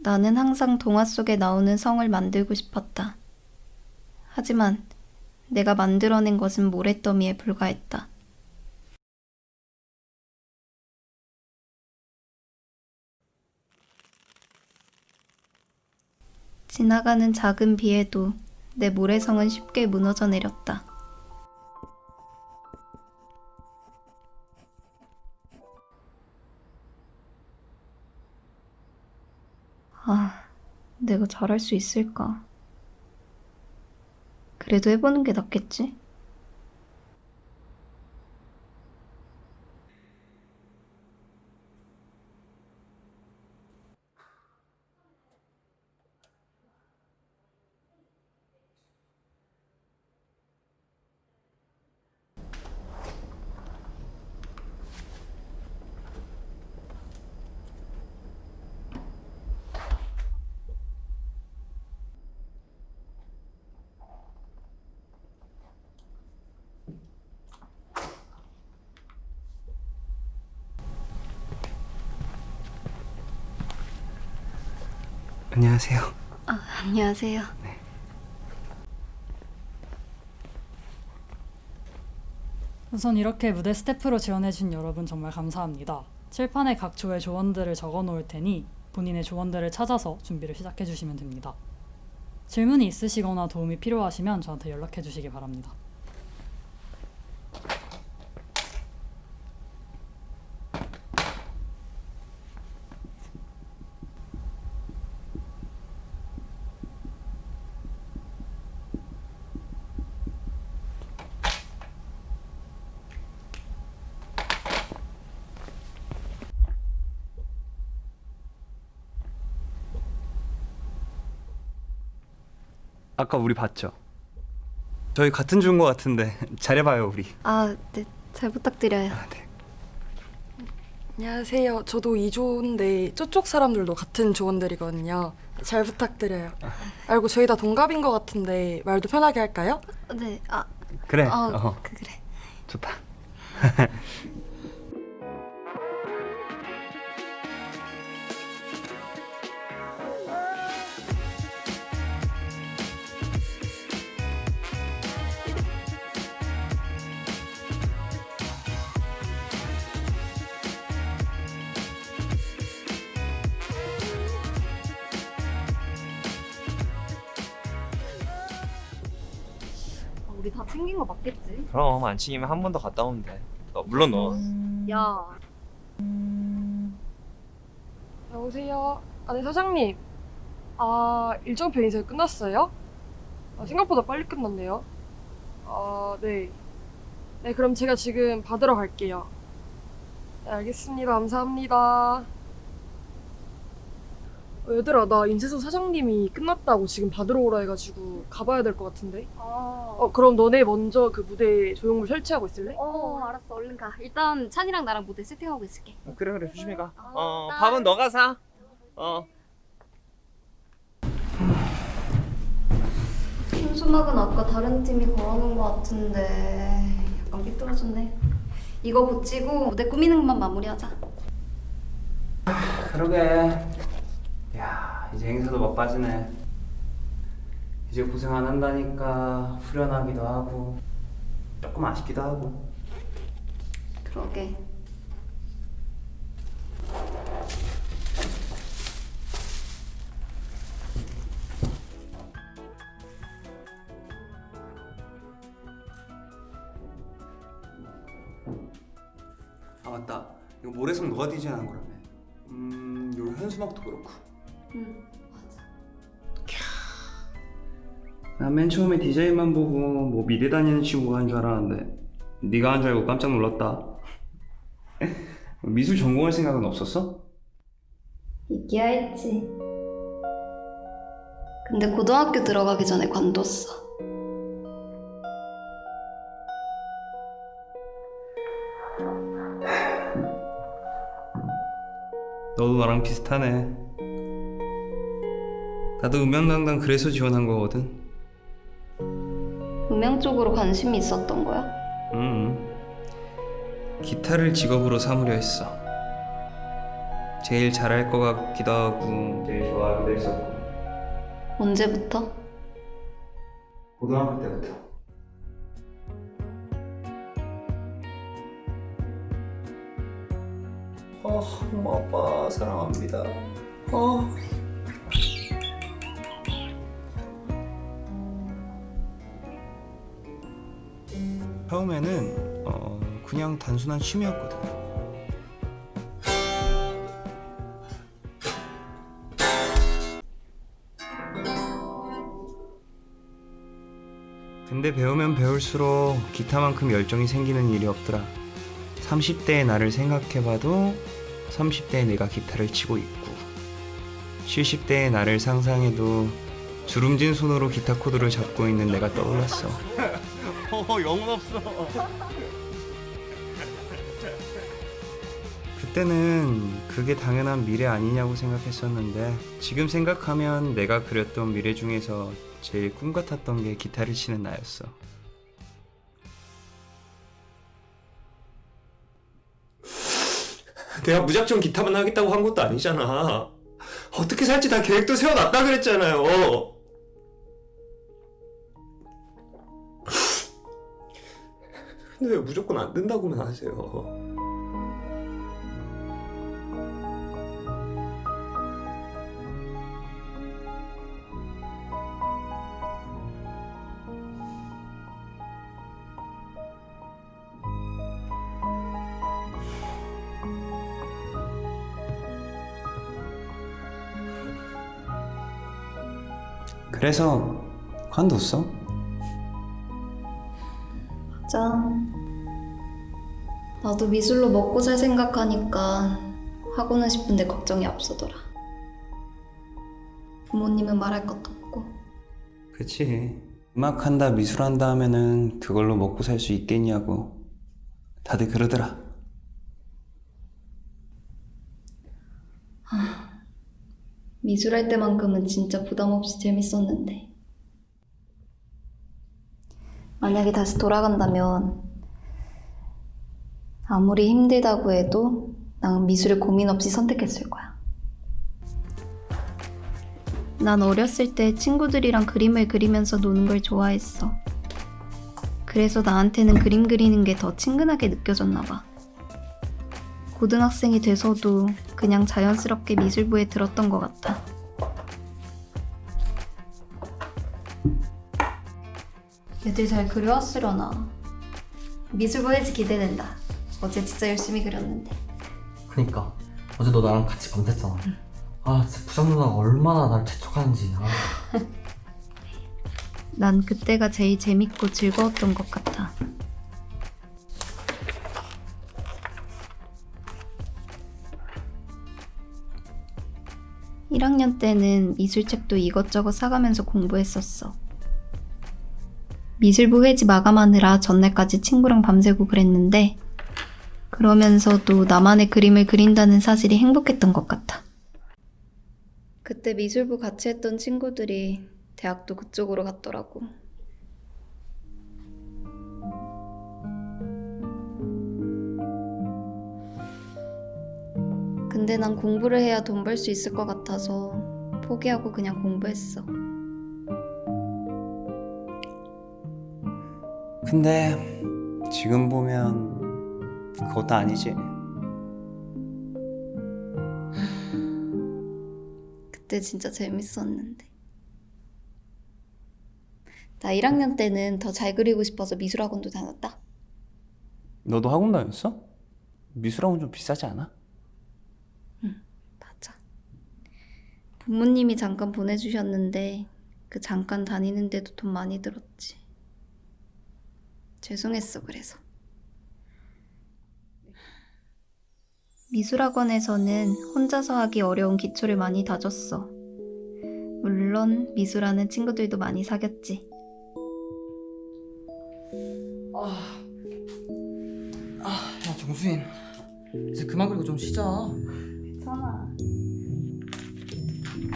나는 항상 동화 속에 나오는 성을 만들고 싶었다. 하지만 내가 만들어낸 것은 모래더미에 불과했다. 지나가는 작은 비에도 내 모래성은 쉽게 무너져 내렸다. 내가 잘할 수 있을까? 그래도 해보는 게 낫겠지? 안녕하세요. 아, 안녕하세요. 우선 이렇게 무대 스태프로 지원해준 여러분 정말 감사합니다. 칠판에 각 조의 조언들을 적어 놓을 테니 본인의 조언들을 찾아서 준비를 시작해 주시면 됩니다. 질문이 있으시거나 도움이 필요하시면 저한테 연락해 주시기 바랍니다. 아까 우리 봤죠? 저희 같은 주인 것 같은데 잘해봐요 우리. 아, 네, 잘 부탁드려요. 아, 네. 안녕하세요. 저도 이조인데 저쪽 사람들도 같은 조원들이거든요. 잘 부탁드려요. 알고 저희 다 동갑인 것 같은데 말도 편하게 할까요? 네, 아, 그래. 아, 어, 그, 그래. 좋다. 우리 다 챙긴 거 맞겠지? 그럼 안 챙기면 한 번 더 갔다 오면 돼. 어, 물론 너. 야, 여보세요. 아, 네 사장님. 아 일정 편의점 끝났어요? 아, 생각보다 빨리 끝났네요. 아 네. 네 그럼 제가 지금 받으러 갈게요. 네, 알겠습니다. 감사합니다. 어, 얘들아 나 인쇄소 사장님이 끝났다고 지금 받으러 오라 해가지고 가봐야 될 것 같은데. 어, 어 그럼 너네 먼저 그 무대 조형물 설치하고 있을래? 어, 알았어. 얼른 가. 일단 찬이랑 나랑 무대 세팅하고 있을게. 어, 그래 그래 조심히 가. 어, 어 나- 밥은 너가 사. 어. 현수막은 아까 다른 팀이 걸어놓은 거 같은데 약간 삐뚤어졌네. 이거 붙이고 무대 꾸미는 것만 마무리하자. 그러게. 야 이제 행사도 바빠지네. 이제 고생 안 한다니까 후련하기도 하고 조금 아쉽기도 하고. 그러게. 아 맞다. 이거 모래성 너가 디자인한 거라며. 음, 요 현수막도 그렇고. 응. 난 맨 처음에 디자인만 보고 뭐 미대 다니는 친구가 한 줄 알았는데 네가 한 줄 알고 깜짝 놀랐다. 미술 전공할 생각은 없었어? 있기야 했지. 근데 고등학교 들어가기 전에 관뒀어. 너도 나랑 비슷하네. 나도 음영당당 그래서 지원한 거거든. 음향 쪽으로 관심이 있었던 거야? 음. 기타를 직업으로 삼으려 했어. 제일 잘할 것 같기도 하고 제일 좋아하기도 했었고 언제부터? 고등학교 때부터 어, 엄마 아빠 사랑합니다. 어. 처음에는 어, 그냥 단순한 취미였거든. 근데 배우면 배울수록 기타만큼 열정이 생기는 일이 없더라. 30대의 나를 생각해봐도 30대의 내가 기타를 치고 있고 70대의 나를 상상해도 주름진 손으로 기타 코드를 잡고 있는 내가 떠올랐어. 어 영혼 없어. 그때는 그게 당연한 미래 아니냐고 생각했었는데 지금 생각하면 내가 그렸던 미래 중에서 제일 꿈 같았던 게 기타를 치는 나였어. 내가 무작정 기타만 하겠다고 한 것도 아니잖아. 어떻게 살지 다 계획도 세워놨다 그랬잖아요. 근데 왜 무조건 안 된다고만 하세요? 그래서 관뒀어? 짠. 나도 미술로 먹고 살 생각하니까 하고는 싶은데 걱정이 앞서더라. 부모님은 말할 것도 없고. 그치. 음악 한다, 미술 한다 하면은 그걸로 먹고 살 수 있겠냐고. 다들 그러더라. 미술할 때만큼은 진짜 부담 없이 재밌었는데. 만약에 다시 돌아간다면 아무리 힘들다고 해도 난 미술을 고민 없이 선택했을 거야. 난 어렸을 때 친구들이랑 그림을 그리면서 노는 걸 좋아했어. 그래서 나한테는 그림 그리는 게 더 친근하게 느껴졌나 봐. 고등학생이 돼서도 그냥 자연스럽게 미술부에 들었던 것 같아. 애들 잘 그려왔으려나. 미술부 해지 기대된다. 어제 진짜 열심히 그렸는데. 그니까 어제 너 나랑 같이 밤샜잖아 아 진짜 부장 누나가 얼마나 나를 재촉하는지 아. 난 그때가 제일 재밌고 즐거웠던 것 같아. 일학년 때는 미술책도 이것저것 사가면서 공부했었어. 미술부 회지 마감하느라 전날까지 친구랑 밤새고 그랬는데, 그러면서도 나만의 그림을 그린다는 사실이 행복했던 것 같아. 그때 미술부 같이 했던 친구들이 대학도 그쪽으로 갔더라고. 근데 난 공부를 해야 돈 벌 수 있을 것 같아서 포기하고 그냥 공부했어. 근데 지금 보면 그것도 아니지. 그때 진짜 재밌었는데. 나 1학년 때는 더 잘 그리고 싶어서 미술학원도 다녔다. 너도 학원 다녔어? 미술학원 좀 비싸지 않아? 맞아. 부모님이 잠깐 보내주셨는데 그 잠깐 다니는데도 돈 많이 들었지. 죄송했어 그래서. 미술학원에서는 혼자서 하기 어려운 기초를 많이 다졌어. 물론 미술하는 친구들도 많이 사귀었지. 야 정수인 이제 그만 그리고 좀 쉬자 괜찮아.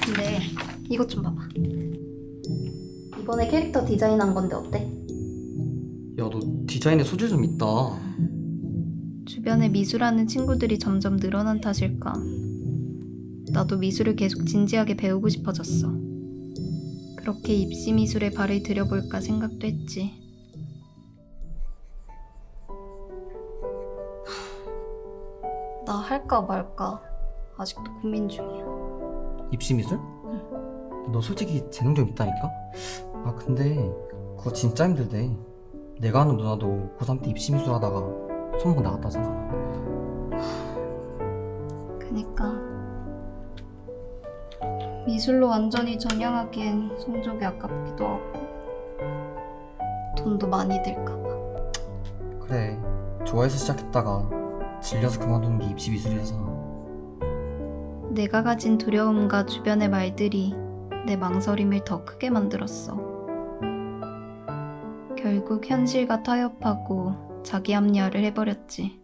근데 이것 좀 봐봐. 이번에 캐릭터 디자인한 건데 어때? 야 너 디자인에 소질 좀 있다 주변에 미술하는 친구들이 점점 늘어난 탓일까? 나도 미술을 계속 진지하게 배우고 싶어졌어. 그렇게 입시 미술에 발을 들여볼까 생각도 했지. 나 할까 말까 아직도 고민 중이야. 입시 미술? 너 솔직히 재능 좀 있다니까? 아 근데 그거 진짜 힘들대. 내가 아는 누나도 고3 때 입시 미술 하다가 손목 나갔다잖아. 그니까 미술로 완전히 전향하기엔 성적이 아깝기도 하고 돈도 많이 들까봐. 그래 좋아해서 시작했다가 질려서 그만두는 게 입시 미술이잖아. 내가 가진 두려움과 주변의 말들이 내 망설임을 더 크게 만들었어. 결국 현실과 타협하고 자기 합리화를 해버렸지.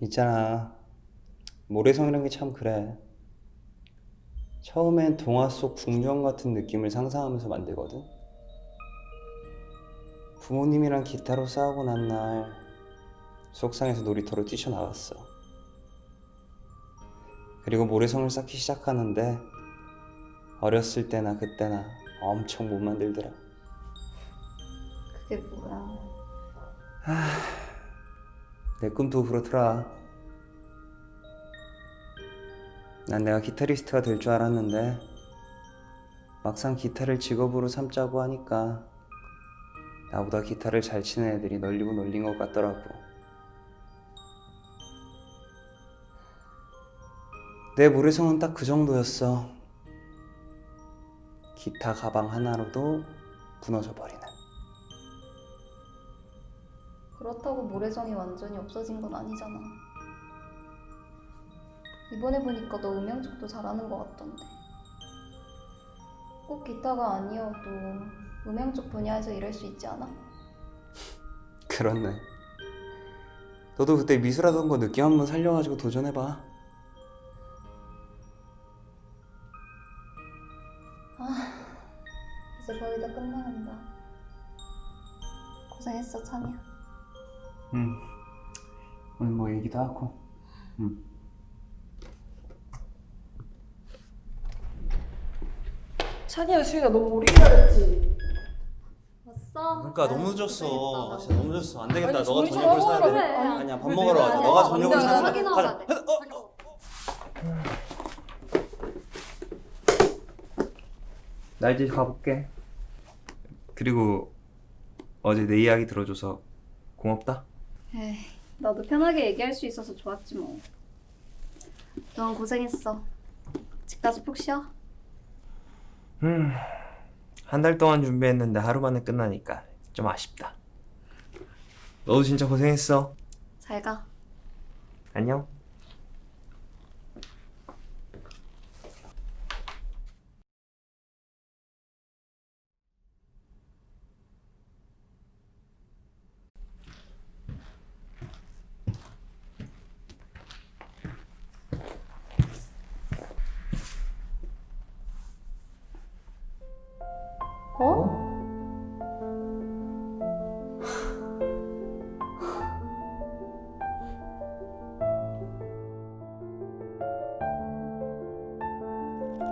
있잖아. 모래성이란 게 참 그래. 처음엔 동화 속 궁전 같은 느낌을 상상하면서 만들거든. 부모님이랑 기타로 싸우고 난 날 속상해서 놀이터로 뛰쳐나갔어. 그리고 모래성을 쌓기 시작하는데 어렸을 때나 그때나 엄청 못 만들더라. 그게 뭐야? 내 꿈도 그렇더라. 난 내가 기타리스트가 될 줄 알았는데 막상 기타를 직업으로 삼자고 하니까 나보다 기타를 잘 치는 애들이 널리고 널린 것 같더라고. 내 모래성은 딱 그 정도였어. 기타 가방 하나로도 무너져 버리는. 그렇다고 모래성이 완전히 없어진 건 아니잖아. 이번에 보니까 너 음향 쪽도 잘하는 것 같던데. 꼭 기타가 아니어도 음향 쪽 분야에서 일할 수 있지 않아? 그렇네. 너도 그때 미술하던 거 느낌 한번 살려가지고 도전해봐. 얘기도 하고. 응. 찬이야 수인아 너무 오래 기다렸지? 왔어? 그러니까 너무 늦었어. 진짜 너무 늦었어. 안 되겠다. 아니, 너가 정신 저녁을 사야 돼. 그래. 아니야 밥 먹으러 가자. 너가 어, 저녁을 사야 돼. 확인하고 가자. 가야 돼. 나 이제 가볼게. 그리고 어제 내 이야기 들어줘서 고맙다. 에이, 나도 편하게 얘기할 수 있어서 좋았지 뭐. 넌 고생했어. 집 가서 푹 쉬어. 음. 한 달 동안 준비했는데 하루 만에 끝나니까 좀 아쉽다. 너도 진짜 고생했어. 잘 가. 안녕. 어?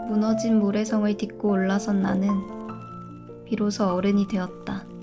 무너진 모래성을 딛고 올라선 나는 비로소 어른이 되었다.